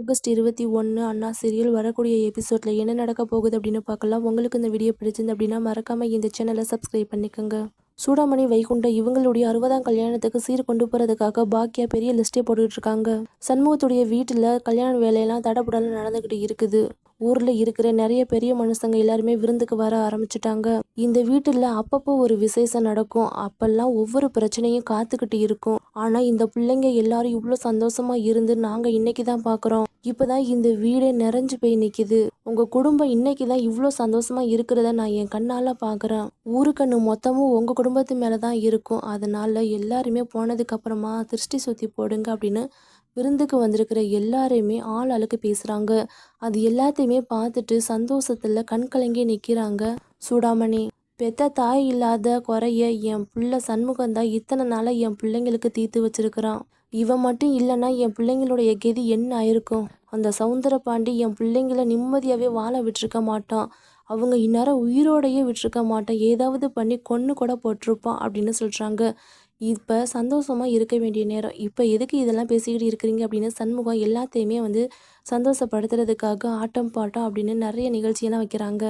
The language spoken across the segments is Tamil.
ஆகஸ்ட் இருபத்தி ஒன்று அண்ணா சீரியல் வரக்கூடிய எபிசோடில் என்ன நடக்க போகுது அப்படின்னு பார்க்கலாம். உங்களுக்கு இந்த வீடியோ பிடிச்சிருந்து அப்படின்னா மறக்காமல் இந்த சேனலை சப்ஸ்கிரைப் பண்ணிக்கோங்க. சூடாமணி வைகுண்ட இவங்களுடைய அறுபதாம் கல்யாணத்துக்கு சீர் கொண்டு போகிறதுக்காக பாக்கியா பெரிய லிஸ்ட்டே போட்டுக்கிட்டு இருக்காங்க. சண்முகத்துடைய வீட்டில் கல்யாண வேலையெல்லாம் தடப்புடலாம் நடந்துக்கிட்டு இருக்குது. ஊரில் இருக்கிற நிறைய பெரிய மனுஷங்க எல்லாருமே விருந்துக்கு வர ஆரம்பிச்சிட்டாங்க. இந்த வீட்டில் அப்பப்போ ஒரு விசேஷம் நடக்கும். அப்பெல்லாம் ஒவ்வொரு பிரச்சனையும் காத்துக்கிட்டு இருக்கும். ஆனால் இந்த பிள்ளைங்க எல்லாரும் இவ்வளோ சந்தோஷமா இருந்து நாங்கள் இன்னைக்கு தான் பார்க்குறோம் இப்போதான் இந்த வீடே நிறைஞ்சு போய் நிற்கிது உங்கள் குடும்பம் இன்னைக்கு தான் இவ்வளோ சந்தோஷமா இருக்கிறத நான் என் கண்ணால் பார்க்குறேன் ஊருக்கண்ணு மொத்தமும் உங்கள் குடும்பத்து மேலே தான் இருக்கும். அதனால எல்லாருமே போனதுக்கு அப்புறமா திருஷ்டி சுற்றி போடுங்க அப்படின்னு விருந்துக்கு வந்திருக்கிற எல்லாரையுமே ஆள் அழுக்கு பேசுகிறாங்க அது எல்லாத்தையுமே பார்த்துட்டு சந்தோஷத்தில் கண் கலங்கி நிற்கிறாங்க சூடாமணி. பெத்த தாய் இல்லாத குறைய என் புள்ள சண்முகம் தான் இத்தனை நாளாக என் பிள்ளைங்களுக்கு தீர்த்து வச்சிருக்கிறான். இவன் மட்டும் இல்லைன்னா என் பிள்ளைங்களுடைய கெதி என்ன ஆயிருக்கும்? அந்த சவுந்தர பாண்டி என் பிள்ளைங்கள நிம்மதியாகவே வாழ விட்டுருக்க மாட்டான். அவங்க இந்நேரம் உயிரோடையே விட்டுருக்க மாட்டான். ஏதாவது பண்ணி கொன்று கூட போட்டிருப்பான் அப்படின்னு சொல்கிறாங்க இப்போ சந்தோஷமாக இருக்க வேண்டிய நேரம். இப்போ எதுக்கு இதெல்லாம் பேசிக்கிட்டு இருக்கிறீங்க அப்படின்னு சண்முகம் எல்லாத்தையுமே வந்து சந்தோஷப்படுத்துறதுக்காக ஆட்டம் பாட்டம் அப்படின்னு நிறைய நிகழ்ச்சியெல்லாம் வைக்கிறாங்க.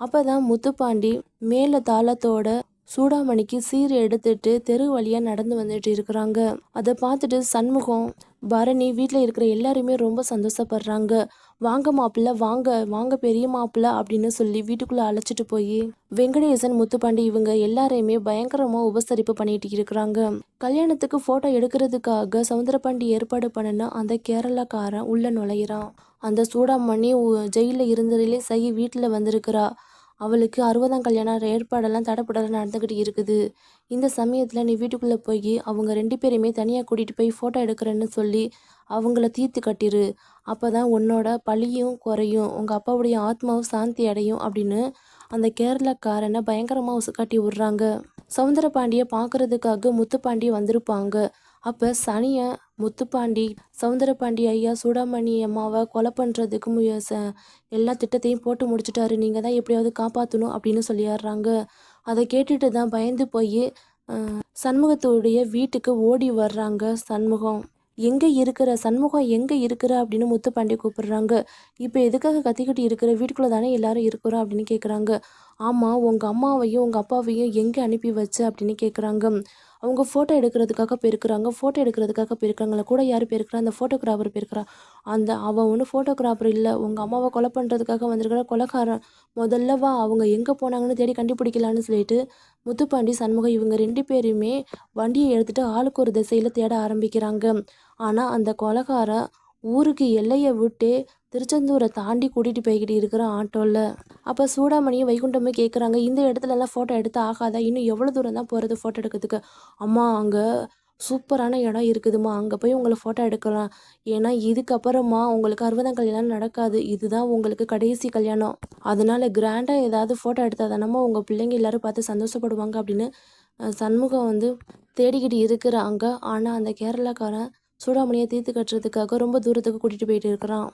அப்போ தான் முத்துப்பாண்டி மேலே தாளத்தோட சூடாமணிக்கு சீர் எடுத்துட்டு தெரு வழியாக நடந்து வந்துட்டு இருக்கிறாங்க. அதை பார்த்துட்டு சண்முகம் பரணி வீட்டில் இருக்கிற எல்லாருமே ரொம்ப சந்தோஷப்படுறாங்க. வாங்க மாப்பிள்ள வாங்க வாங்க பெரிய மாப்பிள்ள அப்படின்னு சொல்லி வீட்டுக்குள்ளே அழைச்சிட்டு போய் வெங்கடேசன் முத்துப்பாண்டி இவங்க எல்லாரையுமே பயங்கரமாக உபசரிப்பு பண்ணிட்டு இருக்கிறாங்க. கல்யாணத்துக்கு ஃபோட்டோ எடுக்கிறதுக்காக சவுந்தரபாண்டி ஏற்பாடு பண்ணின அந்த கேரளாக்காரன் உள்ளே நுழையிறான். அந்த சூடாமணி ஜெயிலில் இருந்ததுலேயே சகி வீட்டில் வந்திருக்கிறா. அவளுக்கு அறுபதாம் கல்யாணம் ஏற்பாடெல்லாம் தடப்படலாம் நடந்துக்கிட்டு இருக்குது. இந்த சமயத்தில் நீ வீட்டுக்குள்ளே போய் அவங்க ரெண்டு பேரையுமே தனியாக கூட்டிகிட்டு போய் ஃபோட்டோ எடுக்கிறேன்னு சொல்லி அவங்கள தீர்த்து கட்டிரு. அப்போ தான் உன்னோட பழியும் குறையும். உங்கள் அப்பாவுடைய ஆத்மாவும் சாந்தி அடையும் அப்படின்னு அந்த கேரளக்காரனை பயங்கரமாக கட்டி விட்றாங்க. சவுந்தர பாண்டியை பார்க்குறதுக்காக முத்துப்பாண்டி வந்திருப்பாங்க. அப்போ சனியை முத்துப்பாண்டி சவுந்தரபாண்டி ஐயா சூடாமணி அம்மாவை கொலை பண்ணுறதுக்கு மு எல்லா திட்டத்தையும் போட்டு முடிச்சிட்டாரு. நீங்கள் தான் எப்படியாவது காப்பாற்றணும் அப்படின்னு சொல்லிடுறாங்க அதை கேட்டுட்டு தான் பயந்து போய் சண்முகத்துடைய வீட்டுக்கு ஓடி வர்றாங்க சண்முகம். எங்கே இருக்கிற சண்முகம் எங்கே இருக்கிற அப்படின்னு முத்துப்பாண்டி கூப்பிடுறாங்க. இப்போ எதுக்காக கத்திக்கிட்டு இருக்கிற? வீட்டுக்குள்ளே தானே எல்லாரும் இருக்கிறோம் அப்படின்னு கேட்குறாங்க ஆமாம் உங்கள் அம்மாவையும் உங்கள் அப்பாவையும் எங்கே அனுப்பி வச்ச? அப்படின்னு கேட்குறாங்க அவங்க ஃபோட்டோ எடுக்கிறதுக்காக போயிருக்கிறாங்க ஃபோட்டோ எடுக்கிறதுக்காக போயிருக்காங்களா கூட யார் போயிருக்கிறா அந்த ஃபோட்டோகிராஃபர் போயிருக்கிறா அந்த அவன் ஒன்றும் ஃபோட்டோகிராஃபர் இல்லை. உங்கள் அம்மாவை கொலை பண்ணுறதுக்காக வந்திருக்கிற கொலைக்காரன் முதல்ல வா அவங்க எங்கே போனாங்கன்னு தேடி கண்டுபிடிக்கலான்னு சொல்லிட்டு முத்துப்பாண்டி சண்முகம் இவங்க ரெண்டு பேருமே வண்டியை எடுத்துகிட்டு ஆளுக்கு ஒரு திசையில் தேட ஆரம்பிக்கிறாங்க. ஆனால் அந்த கொலைகாரன் ஊருக்கு எல்லையை விட்டு திருச்செந்தூரை தாண்டி கூட்டிகிட்டு போய்கிட்டு இருக்கிற ஆட்டோவில் அப்போ சூடாமணியும் வைகுண்டமே கேட்குறாங்க இந்த இடத்துலலாம் ஃபோட்டோ எடுத்து ஆகாதா? இன்னும் எவ்வளோ தூரம் தான் போகிறது ஃபோட்டோ எடுக்கிறதுக்கு? அம்மா அங்கே சூப்பரான இடம் இருக்குதுமா அங்கே போய் உங்களை ஃபோட்டோ எடுக்கலாம். ஏன்னா இதுக்கப்புறமா உங்களுக்கு அறுபதாம் கல்யாணம் நடக்காது. இதுதான் உங்களுக்கு கடைசி கல்யாணம். அதனால கிராண்டாக ஏதாவது ஃபோட்டோ எடுத்தால் தானம்மா உங்கள் பிள்ளைங்க எல்லோரும் பார்த்து சந்தோஷப்படுவாங்க அப்படின்னு சண்முகம் வந்து தேடிக்கிட்டு இருக்கிறாங்க. ஆனால் அந்த கேரளாக்காரன் சூடாமணியை தீர்த்து கட்டுறதுக்காக ரொம்ப தூரத்துக்கு கூட்டிகிட்டு போயிட்டு இருக்கிறான்.